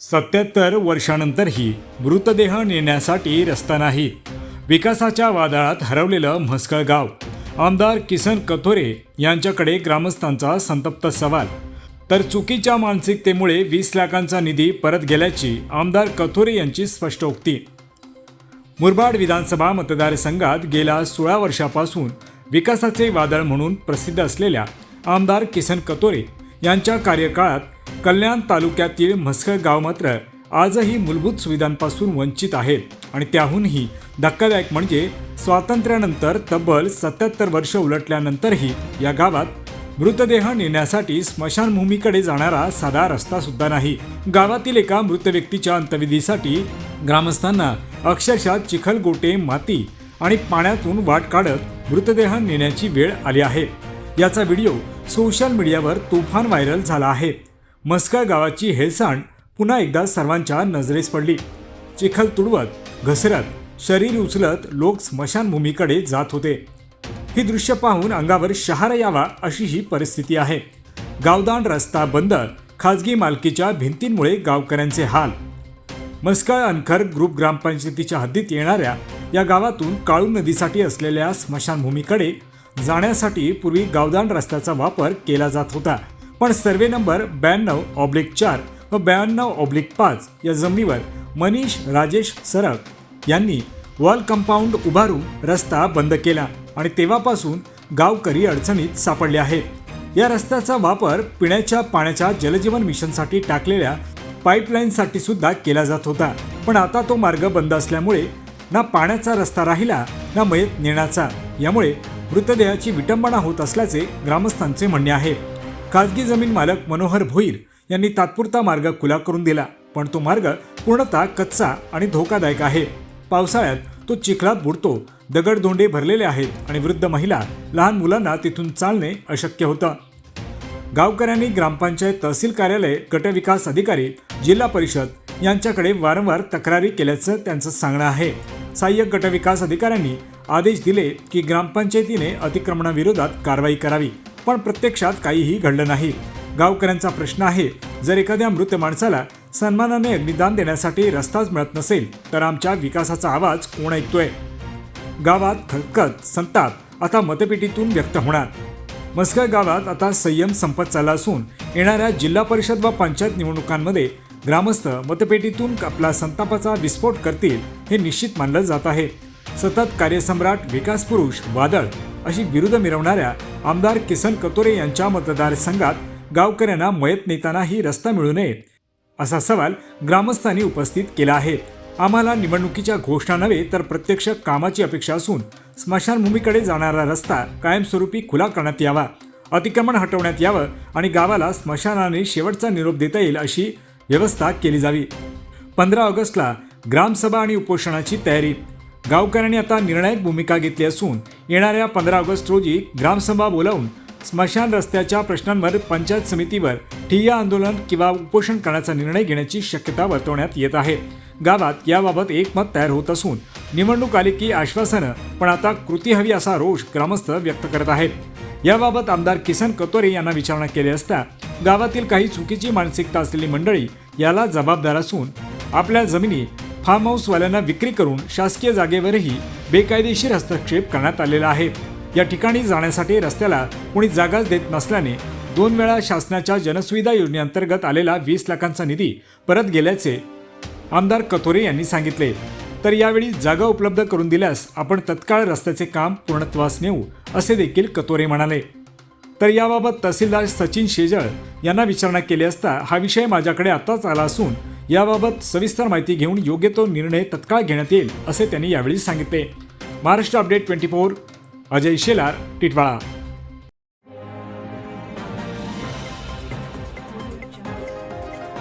सत्याहत्तर वर्षानंतरही मृतदेह नेण्यासाठी रस्ता नाही. विकासाच्या वादळात हरवलेलं म्हसकळ गाव. आमदार किसन कथोरे यांच्याकडे ग्रामस्थांचा संतप्त सवाल. तर चुकीच्या मानसिकतेमुळे वीस लाखांचा निधी परत गेल्याची आमदार कथोरे यांची स्पष्टोक्ती मुरबाड विधानसभा मतदारसंघात गेल्या सोळा वर्षापासून विकासाचे वादळ म्हणून प्रसिद्ध असलेल्या आमदार किसन कथोरे यांच्या कार्यकाळात कल्याण तालुक्यातील म्हसकळ गाव मात्र आजही मूलभूत सुविधांपासून वंचित आहेत आणि त्याहूनही धक्कादायक म्हणजे स्वातंत्र्यानंतर तब्बल सत्याहत्तर वर्ष उलटल्यानंतरही या गावात मृतदेह नेण्यासाठी स्मशानभूमीकडे जाणारा साधा रस्ता सुद्धा नाही. गावातील एका मृत व्यक्तीच्या अंत्यविधीसाठी ग्रामस्थांना अक्षरशः चिखल गोटे माती आणि पाण्यातून वाट काढत मृतदेह नेण्याची वेळ आली आहे. याचा व्हिडिओ सोशल मीडियावर तुफान व्हायरल झाला आहे. मस्का गावाची हेळसांड पुन्हा एकदा सर्वांच्या नजरेस पडली. चिखल तुडवत घसरत शरीर उचलत लोक स्मशानभूमीकडे जात होते. ही दृश्य पाहून अंगावर शहारा यावा अशी ही परिस्थिती आहे. गावदान रस्ता बंद खाजगी मालकीच्या भिंतींमुळे गावकऱ्यांचे हाल. मस्कळ अनखर ग्रुप ग्रामपंचायतीच्या हद्दीत येणाऱ्या या गावातून काळू नदीसाठी असलेल्या स्मशानभूमीकडे जाण्यासाठी पूर्वी गावदान रस्त्याचा वापर केला जात होता. पण सर्वे नंबर ब्याण्णव ऑब्लिक चार व ब्याण्णव ऑब्लिक पाच या जमिनीवर मनीष राजेश सरक यांनी वॉल कंपाऊंड उभारून रस्ता बंद केला आणि तेव्हापासून गावकरी अडचणीत सापडले आहेत. या रस्त्याचा वापर पिण्याच्या पाण्याच्या जलजीवन मिशनसाठी टाकलेल्या पाईपलाईनसाठी सुद्धा केला जात होता. पण आता तो मार्ग बंद असल्यामुळे ना पाण्याचा रस्ता राहिला ना मयत नेण्याचा. यामुळे मृतदेहाची विटंबना होत असल्याचे ग्रामस्थांचे म्हणणे आहे. खाजगी जमीन मालक मनोहर भोईर यांनी तात्पुरता मार्ग खुला करून दिला पण तो मार्ग पूर्णतः कच्चा आणि धोकादायक आहे. पावसाळ्यात तो चिखलात बुडतो दगडधोंडे भरलेले आहेत आणि वृद्ध महिला लहान मुलांना तिथून चालणे अशक्य होतं. गावकऱ्यांनी ग्रामपंचायत तहसील कार्यालय गटविकास अधिकारी जिल्हा परिषद यांच्याकडे वारंवार तक्रारी केल्याचं त्यांचं सांगणं आहे. सहाय्यक गटविकास अधिकाऱ्यांनी आदेश दिले की ग्रामपंचायतीने अतिक्रमणाविरोधात कारवाई करावी. पण प्रत्यक्षात काहीही घडलं नाही. गावकऱ्यांचा प्रश्न आहे जर एखाद्या मृत माणसाला सन्मानाने अग्निदान देण्यासाठी रस्ताच मिळत नसेल तर आमच्या विकासाचा आवाज कोण ऐकतोय? गावात खतखत संताप आता मतपेटीतून व्यक्त होणार. मस्कळ गावात आता संयम संपत चालला असून येणाऱ्या जिल्हा परिषद व पंचायत निवडणुकांमध्ये ग्रामस्थ मतपेटीतून आपला संतापाचा विस्फोट करतील हे निश्चित मानलं जात आहे. सतत कार्यसम्राट विकास पुरुष वादळ अशी विरुद्ध मिरवणाऱ्या आमदार किसन कतोरे यांच्या मतदारसंघात गावकऱ्यांना मयत नेतानाही रस्ता मिळू नये असा सवाल ग्रामस्थांनी उपस्थित केला आहे. आम्हाला निवडणुकीच्या घोषणा नव्हे तर प्रत्यक्ष कामाची अपेक्षा असून स्मशानभूमीकडे जाणारा रस्ता कायमस्वरूपी खुला करण्यात यावा अतिक्रमण हटवण्यात यावं आणि गावाला स्मशानाने शेवटचा निरोप देता येईल अशी व्यवस्था केली जावी. पंधरा ऑगस्टला ग्रामसभा आणि उपोषणाची तयारी गावकऱ्यांनी आता निर्णायक भूमिका घेतली असून येणाऱ्या पंधरा ऑगस्ट रोजी ग्रामसभा बोलावून स्मशान रस्त्याच्या प्रश्नांवर पंचायत समितीवर ठिय्या आंदोलन किंवा उपोषण करण्याचा निर्णय घेण्याची शक्यता वर्तवण्यात येत आहे. गावात याबाबत एकमत तयार होत असून निवडणूक आली की आश्वासनं पण आता कृती हवी असा रोष ग्रामस्थ व्यक्त करत आहेत. याबाबत आमदार किसन कतोरे यांना विचारणा केली असता गावातील काही चुकीची मानसिकता असलेली मंडळी याला जबाबदार असून आपल्या जमिनी फार्म हाऊसवाल्यांना विक्री करून शासकीय जागेवरही बेकायदेशीर हस्तक्षेप करण्यात आलेला आहे. या ठिकाणी जाण्यासाठी रस्त्याला कोणी जागाच देत नसल्याने दोन वेळा शासनाच्या जनसुविधा योजनेअंतर्गत आलेला वीस लाखांचा निधी परत गेल्याचे आमदार कथोरे यांनी सांगितले. तर यावेळी जागा उपलब्ध करून दिल्यास आपण तत्काळ रस्त्याचे काम पूर्णत्वास नेऊ असे देखील कतोरे म्हणाले. तर याबाबत तहसीलदार सचिन शेजळ यांना विचारणा केली असता हा विषय माझ्याकडे आताच आला असून याबाबत सविस्तर माहिती घेऊन योग्य तो निर्णय तत्काळ घेण्यात येईल असे त्यांनी यावेळी सांगितले. Maharashtra update twenty four Ajay Shelar Titwala.